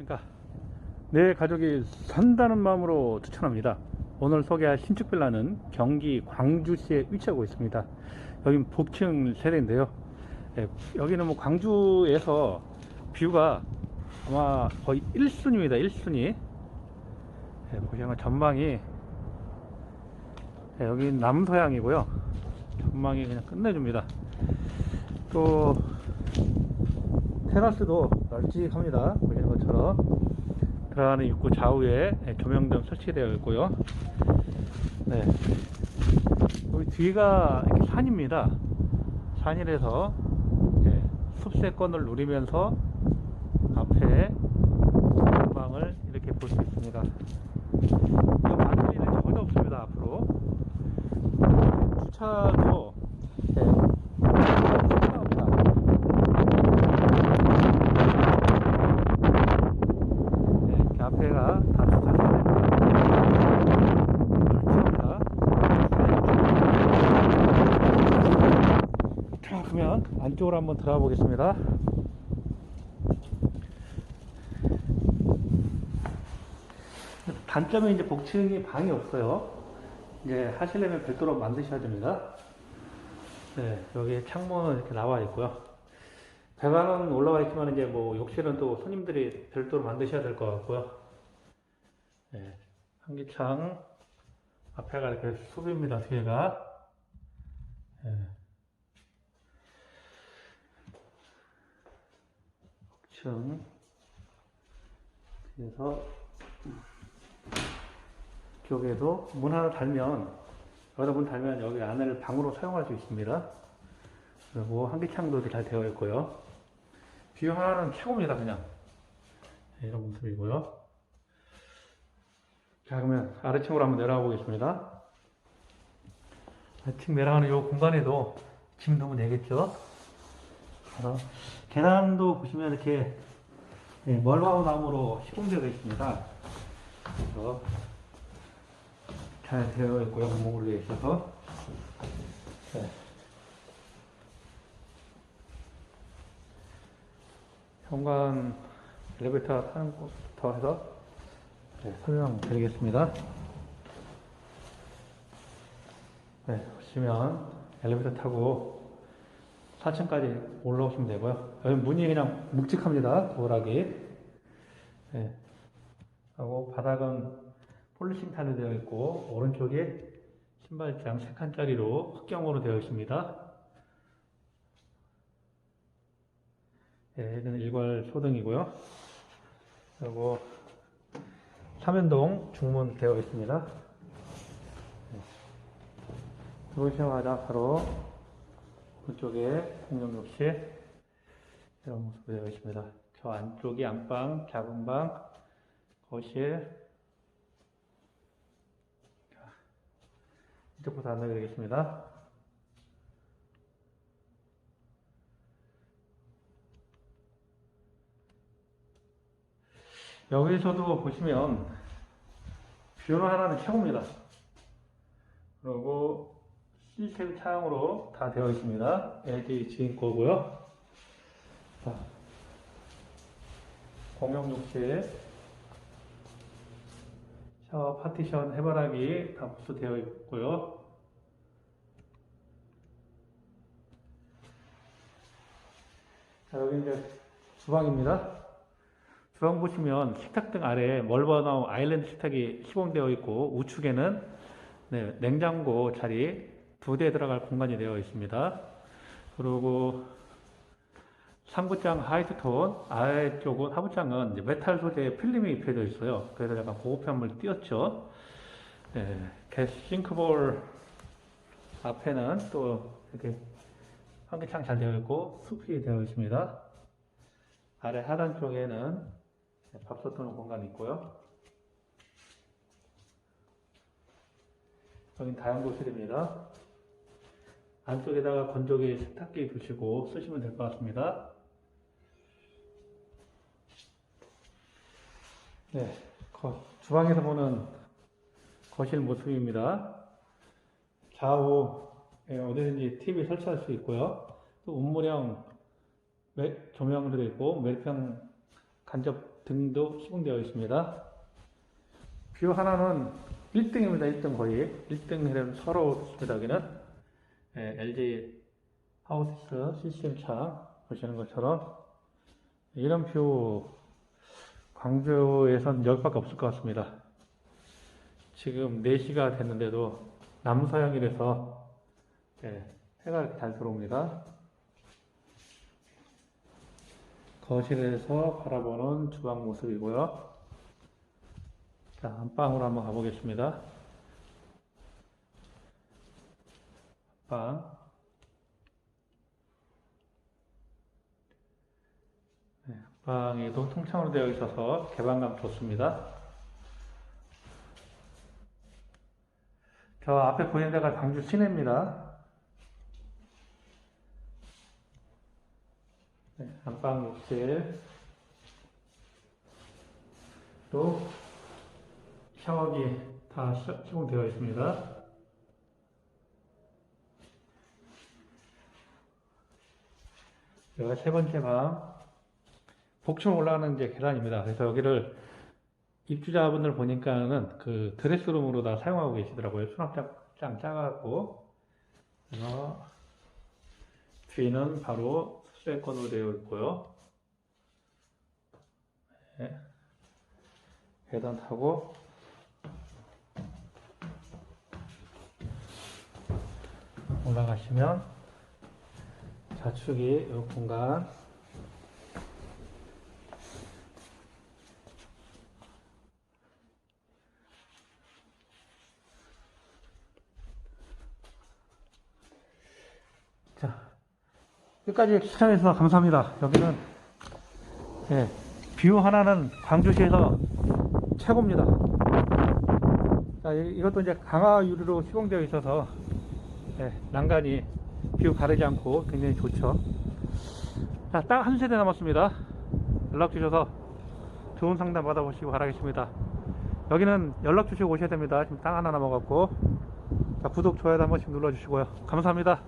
그러니까 내 가족이 산다는 마음으로 추천합니다. 오늘 소개할 신축 빌라는 경기 광주시에 위치하고 있습니다. 여긴 복층 세대인데요. 예, 여기는 뭐 광주에서 뷰가 아마 거의 1순위입니다. 1순위. 예, 보시면 전망이 예, 여기 남서향이고요. 전망이 그냥 끝내줍니다. 또 테라스도 널찍합니다. 보시는 것처럼 들어가는 입구 좌우에 조명등 설치되어 있고요. 네. 여기 뒤가 이렇게 산입니다. 산이라서 예, 숲세권을 누리면서 앞에 전망을 이렇게 볼 수 있습니다. 일은 전혀 없습니다. 앞으로 주차도 예, 충분합니다. 네, 이렇게 앞에가 다 주차가 됩니다. 자, 그러면 안쪽으로 한번 들어가 보겠습니다. 단점이 이제 복층이 방이 없어요. 이제 하시려면 별도로 만드셔야 됩니다. 네, 여기 창문은 이렇게 나와 있고요. 배관은 올라와 있지만 이제 뭐 욕실은 또 손님들이 별도로 만드셔야 될 것 같고요. 네, 환기창 앞에가 이렇게 숲입니다. 뒤에가. 네. 층 뒤에서 쪽에도 문 하나 달면 여기다 문 달면 여기 안을 방으로 사용할 수 있습니다. 그리고 환기창도 잘 되어 있고요. 뷰 하나는 최고입니다, 그냥. 네, 이런 모습이고요. 자, 그러면 아래층으로 한번 내려가 보겠습니다. 아래층 내려가는 이 공간에도 짐 넣으면 되겠죠? 그래서 계단도 보시면 이렇게 네, 멀바우 나무로 시공되어 있습니다. 그래서 잘 되어 있고요, 구멍으로 되어 있어서. 네. 현관 엘리베이터 타는 곳부터 해서 네, 설명드리겠습니다. 네, 보시면 엘리베이터 타고 4층까지 올라오시면 되고요. 여기 문이 그냥 묵직합니다. 도어락이. 네. 하고 바닥은 폴리싱 타일 되어 있고 오른쪽에 신발장 3칸짜리로 흑경으로 되어 있습니다. 네, 여기는 일괄 소등이고요. 그리고 삼연동 중문 되어 있습니다. 네. 들어오시자마자 바로 오른쪽에 공용욕실 이런 모습으로 되어 있습니다. 저 안쪽이 안방, 작은 방, 거실 자, 이쪽부터 안내드리겠습니다. 여기서도 보시면 뷰는 하나는 최고입니다. 그리고 시스템 차량으로 다 되어 있습니다. LG 지인 거고요. 자, 공용 욕실, 샤워 파티션 해바라기 다 부수되어 있고요. 자, 여기 이제 주방입니다. 주방 보시면 식탁 등 아래에 멀버나우 아일랜드 식탁이 시공되어 있고 우측에는 네, 냉장고 자리 두대 들어갈 공간이 되어 있습니다. 그리고 상부장 하이트톤 아래쪽은 하부장은 이제 메탈 소재의 필름이 입혀져 있어요. 그래서 약간 고급함을 띄었죠. 네, 싱크볼 앞에는 또 이렇게 환기창 잘 되어 있고 숲이 되어 있습니다. 아래 하단 쪽에는 밥솥 두는 공간이 있고요. 여긴 다용도실입니다. 안쪽에다가 건조기 세탁기 두시고 쓰시면 될 것 같습니다. 네, 거- 주방에서 보는 거실 모습입니다. 좌우에 어디든지 TV 설치할 수 있고요. 또 운무령 매- 조명들이 있고 매립형 간접 등도 시공되어 있습니다. 뷰 하나는 1등입니다. 1등 거의 1등 해는 서로 좋습니다. 여기는 예, LG 하우스 CCM 차 보시는 것처럼 이런 뷰 광주에선 여기밖에 없을 것 같습니다. 지금 4시가 됐는데도 남서양이라서 예, 해가 이렇게 잘 들어옵니다. 거실에서 바라보는 주방 모습이고요. 자, 안방으로 한번 가보겠습니다. 안방. 네, 안방에도 통창으로 되어 있어서 개방감 좋습니다. 저 앞에 보이는 데가 광주 시내입니다. 네, 안방 욕실. 또 샤워기 다 시- 시공되어 있습니다. 여기가 세 번째 방. 복층 올라가는 이제 계단입니다. 그래서 여기를 입주자분들 보니까는 그 드레스룸으로 다 사용하고 계시더라고요. 수납장 장 짜갖고. 그래서 뒤는 바로 수세권으로 되어 있고요. 네. 계단 타고 올라가시면 좌측이 이 공간. 자 끝까지 시청해주셔서 감사합니다. 여기는 예, 뷰 하나는 광주시에서 최고입니다. 자, 이- 이것도 이제 강화 유리로 시공되어 있어서 예, 난간이 뷰 가리지 않고 굉장히 좋죠. 자, 딱 한 세대 남았습니다. 연락 주셔서 좋은 상담 받아보시고 바라겠습니다. 여기는 연락 주시고 오셔야 됩니다. 지금 땅 하나 남아갖고. 자, 구독, 좋아요 한 번씩 눌러주시고요. 감사합니다.